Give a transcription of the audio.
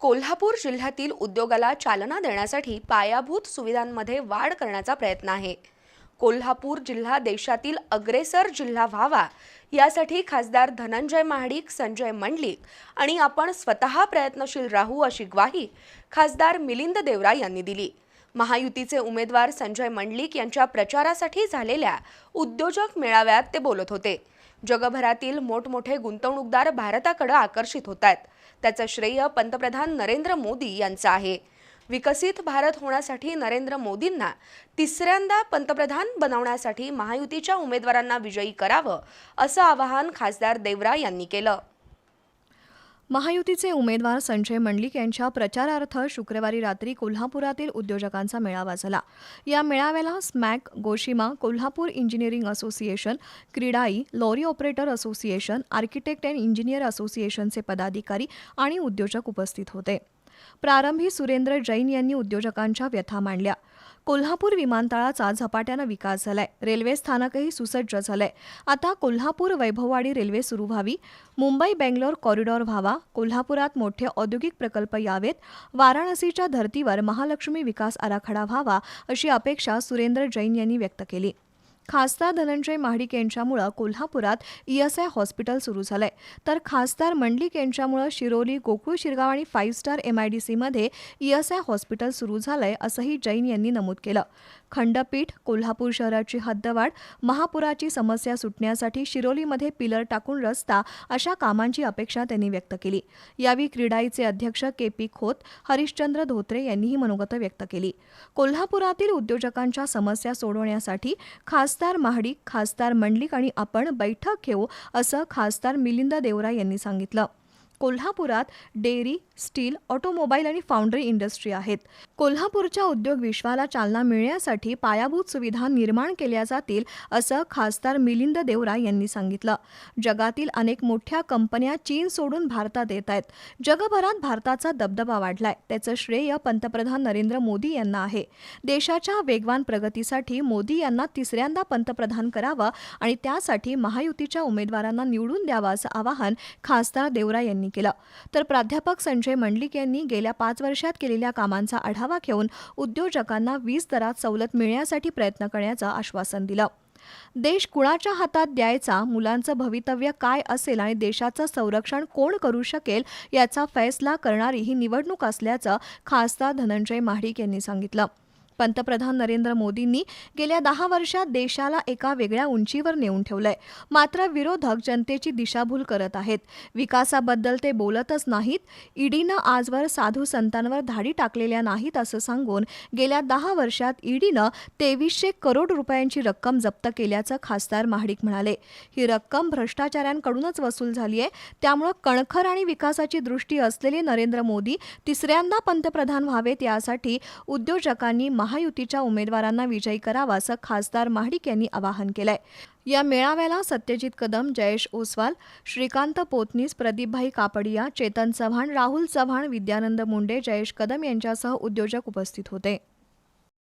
कोल्हापूर जिल्ह्यातील उद्योगाला चालना देण्यासाठी पायाभूत सुविधांमध्ये वाढ करण्याचा प्रयत्न आहे. कोल्हापूर जिल्हा देशातील अग्रेसर जिल्हा व्हावा यासाठी खासदार धनंजय महाडिक संजय मंडलिक आणि आपण स्वतः प्रयत्नशील राहू अशी ग्वाही खासदार मिलिंद देवरा यांनी दिली. महायुतीचे उमेदवार संजय मंडलिक यांच्या प्रचारासाठी झालेल्या उद्योजक मेळाव्यात ते बोलत होते. जगभरातील मोठमोठे गुंतवणूकदार भारताकडे आकर्षित होत आहेत. त्याचं श्रेय पंतप्रधान नरेंद्र मोदी यांचं आहे. विकसित भारत होण्यासाठी नरेंद्र मोदींना तिसऱ्यांदा पंतप्रधान बनवण्यासाठी महायुतीच्या उमेदवारांना विजयी करावं असं आवाहन खासदार देवरा यांनी केलं. महायुतीचे उमेदवार संजय मंडलिक यांच्या प्रचारार्थ शुक्रवारी रात्री कोल्हापुरातील उद्योजकांचा मेळावा झाला. या मेळाव्याला SMAC GOSHIMA Kolhapur engineering association CREDAI lorry operator association architect and engineer असोसिएशनचे पदाधिकारी आणि उद्योजक उपस्थित होते. प्रारंभी सुरेंद्र जैन यांनी उद्योजकांच्या व्यथा मांडल्या. कोल्हापूर विमानतळाचा झपाट्यानं विकास झालाय. रेल्वे स्थानकही सुसज्ज झालंय. आता कोल्हापूर वैभववाडी रेल्वे सुरू व्हावी. मुंबई बेंगलोर कॉरिडॉर व्हावा. कोल्हापुरात मोठे औद्योगिक प्रकल्प यावेत. वाराणसीच्या धर्तीवर महालक्ष्मी विकास आराखडा व्हावा अशी अपेक्षा सुरेंद्र जैन यांनी व्यक्त केली. खासदार धनंजय महाडिक यांच्यामुळं कोल्हापुरात ईएसआय हॉस्पिटल सुरू झालंय. तर खासदार मंडलिक यांच्यामुळं शिरोली गोकुळ शिरगाव आणि फाईव्ह स्टार एमआयडीसीमध्ये ईएसआय हॉस्पिटल सुरू झालंय असंही जैन यांनी नमूद केलं. खंडपीठ कोल्हापूर शहराची हद्दवाढ महापुराची समस्या सुटण्यासाठी शिरोलीमध्ये पिलर टाकून रस्ता अशा कामांची अपेक्षा त्यांनी व्यक्त केली. यावेळी क्रीडाईचे अध्यक्ष के पी खोत हरिश्चंद्र धोत्रे यांनीही मनोगत व्यक्त केली. कोल्हापुरातील उद्योजकांच्या समस्या सोडवण्यासाठी खास खासदार महाडिक खासदार मंडलिक आणि आपण बैठक घेऊ असं खासदार मिलिंद देवरा यांनी सांगितलं. कोल्हापुरात डेअरी स्टील ऑटोमोबाईल आणि फाउंड्री इंडस्ट्री आहेत. कोल्हापूरच्या उद्योग विश्वाला चालना मिळण्यासाठी पायाभूत सुविधा निर्माण केल्या जातील असं खासदार मिलिंद देवरा यांनी सांगितलं. जगातील अनेक मोठ्या कंपन्या चीन सोडून भारतात येत आहेत. जगभरात भारताचा दबदबा वाढलाय. त्याचं श्रेय पंतप्रधान नरेंद्र मोदी यांना आहे. देशाच्या वेगवान प्रगतीसाठी मोदी यांना तिसऱ्यांदा पंतप्रधान करावं आणि त्यासाठी महायुतीच्या उमेदवारांना निवडून द्यावं असं आवाहन खासदार देवरा यांनी केलं. तर प्राध्यापक संजय मंडलिक यांनी गेल्या पाच वर्षात केलेल्या कामांचा आढावा घेऊन उद्योजकांना वीज दरात सवलत मिळण्यासाठी प्रयत्न करण्याचं आश्वासन दिलं. देश कुणाच्या हातात द्यायचा मुलांचं भवितव्य काय असेल आणि देशाचं संरक्षण कोण करू शकेल याचा फैसला करणारी ही निवडणूक असल्याचं खासदार धनंजय महाडिक यांनी सांगितलं. पंतप्रधान नरेंद्र मोदींनी गेल्या दहा वर्षात देशाला एका वेगळ्या उंचीवर नेऊन ठेवलंय. मात्र विरोधक जनतेची दिशाभूल करत आहेत. विकासाबद्दल ते बोलतच नाहीत. ईडीनं आजवर साधू संतांवर धाडी टाकलेल्या नाहीत असं सांगून गेल्या दहा वर्षात ईडीनं तेवीसशे करोड रुपयांची रक्कम जप्त केल्याचं खासदार महाडिक म्हणाले. ही रक्कम भ्रष्टाचाऱ्यांकडूनच वसूल झाली आहे त्यामुळं कणखर आणि विकासाची दृष्टी असलेले नरेंद्र मोदी तिसऱ्यांदा पंतप्रधान व्हावेत यासाठी उद्योजकांनी महायुतीच्या उमेदवारांना विजयी करावा असं खासदार महाडिक यांनी आवाहन केलंय. या मेळाव्याला सत्यजित कदम जयेश ओसवाल श्रीकांत पोतनीस प्रदीपभाई कापडिया चेतन चव्हाण राहुल चव्हाण विद्यानंद मुंडे जयेश कदम यांच्यासह उद्योजक उपस्थित होते.